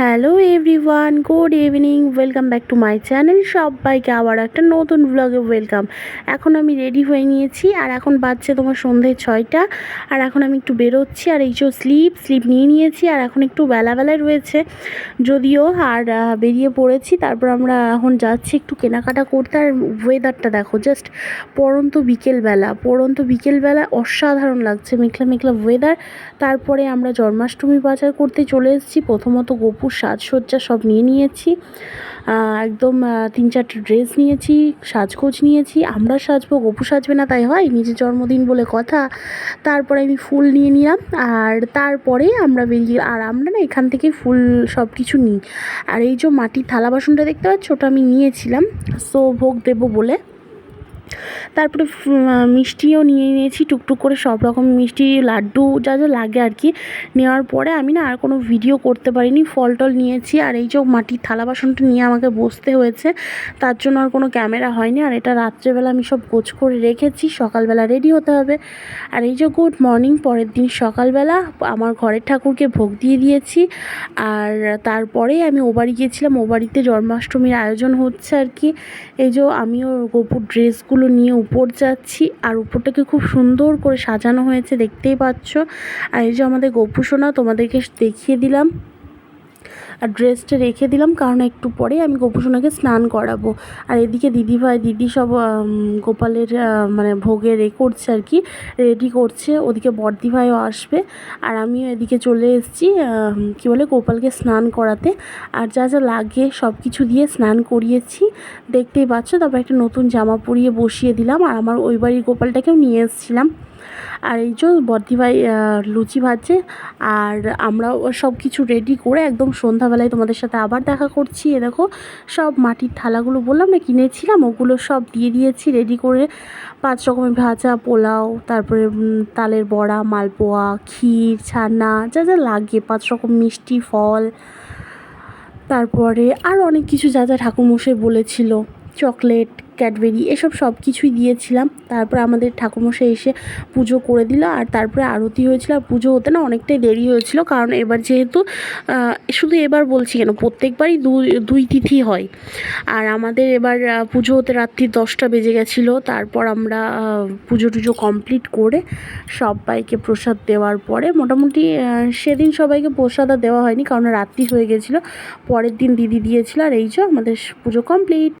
Hello everyone, good evening, welcome back to my channel. সবাইকে আবার একটা নতুন ব্লগে ওয়েলকাম। এখন আমি রেডি হয়ে নিয়েছি, আর এখন বাজছে তোমার সন্ধে ছয়টা, আর এখন আমি একটু বেরোচ্ছি, আর এই যে স্লিপ স্লিপ নিয়ে নিয়েছি, আর এখন একটু বেলাবেলায় রয়েছে। যদিও, আর বেরিয়ে পড়েছি, তারপর আমরা এখন যাচ্ছি একটু কেনাকাটা করতে। আর ওয়েদারটা দেখো জাস্ট পরন্ত বিকেলবেলা পরন্ত বিকেলবেলা অসাধারণ লাগছে, মেঘলা মেঘলা ওয়েদার তারপরে আমরা জন্মাষ্টমী বাজার করতে চলে এসেছি, প্রথমত গোপুর সাজসজ্জা সব নিয়ে নিয়েছি। একদম তিন চারটে ড্রেস নিয়েছি, সাজগোজ নিয়েছি। আমরা সাজবো, গপু সাজবে না, তাই হয়? নিজের জন্মদিন বলে কথা। তারপরে আমি ফুল নিয়ে নিলাম। আর তারপরে আমরা বেরিয়ে, আর আমরা না এখান থেকে ফুল সব কিছু নিই। আর এই যে মাটির থালা বাসনটা দেখতে পাচ্ছ? ওটা আমি নিয়েছিলাম। সো ভোগ দেবো বলে। তারপরে মিষ্টিও নিয়ে নিয়েছি, টুকটুক করে সব রকম মিষ্টি, লাড্ডু যা যা লাগে আর কি। নেওয়ার পরে আমি না আর কোনো ভিডিও করতে পারিনি ফল টল নিয়েছি। আর এই যে মাটির থালা বাসনটা নিয়ে আমাকে বসতে হয়েছে, তার জন্য আর কোনো ক্যামেরা হয়নি। আর এটা রাত্রেবেলা আমি সব গোছ করে রেখেছি, সকালবেলা রেডি হতে হবে। আর এই যে গুড মর্নিং, পরের দিন সকালবেলা আমার ঘরের ঠাকুরকে ভোগ দিয়ে দিয়েছি। আর তারপরে আমি ও বাড়ি গিয়েছিলাম, ও বাড়িতে জন্মাষ্টমীর আয়োজন হচ্ছে আর কি। এই যে আমিও গোপুর ড্রেসগুলো নিয়ে উপর যাচ্ছি আর উপরটাকে খুব সুন্দর করে সাজানো হয়েছে, দেখতেই পাচ্ছ। আর এই যে আমাদের গোপুসোনা, তোমাদেরকে দেখিয়ে দিলাম। ড্রেসটা রেখে দিলাম, কারণ একটু পরে আমি গোপু সোনাকে স্নান করাবো। আর এদিকে দিদিভাই, দিদি সব গোপালের মানে ভোগে রে করছে আর কি রেডি করছে। ওদিকে বর্দিভাইও আসবে। আর আমিও এদিকে চলে এসেছি কী বলে, গোপালকে স্নান করাতে। আর যা যা লাগে সব কিছু দিয়ে স্নান করিয়েছি। দেখতেই পাচ্ছ, তারপর একটা নতুন জামা পরিয়ে বসিয়ে দিলাম। আর আমার ওই বাড়ির গোপালটাকেও নিয়ে এসেছিলাম। আর এই যে বর্দিভাই আহ, লুচি ভাজছে আর আমরাও সব কিছু রেডি করে একদম সন্ধ্যাবেলায় তোমাদের সাথে আবার দেখা করছি। এ দেখো সব মাটির থালাগুলো বললাম না কিনেছিলাম ওগুলো সব দিয়ে দিয়েছি রেডি করে পাঁচ রকমের ভাজা পোলাও তারপরে তালের বড়া মালপোয়া ক্ষীর ছানা যা যা লাগে পাঁচ রকম মিষ্টি ফল। তারপরে আর অনেক কিছু যা যা ঠাকুরমশাই বলেছিল চকলেট ক্যাডবেরি এসব সব কিছুই দিয়েছিলাম। তারপর আমাদের ঠাকুরমশাই এসে পুজো করে দিল আর তারপরে আরতি হয়েছিল। আর পুজো হতে না অনেকটাই দেরি হয়েছিল কারণ এবার যেহেতু শুধু এবার বলছি কেন, প্রত্যেকবারই দুই তিথি হয়। আর আমাদের এবার পুজো হতে রাত্রি দশটা বেজে গেছিল। তারপর আমরা পুজো টুজো কমপ্লিট করে সবাইকে প্রসাদ দেওয়ার পরে মোটামুটি সেদিন সবাইকে প্রসাদ দেওয়া হয়নি কারণ রাত্রি হয়ে গেছিল। পরের দিন দিদি দিয়েছিল আর এই যে আমাদের পুজো কমপ্লিট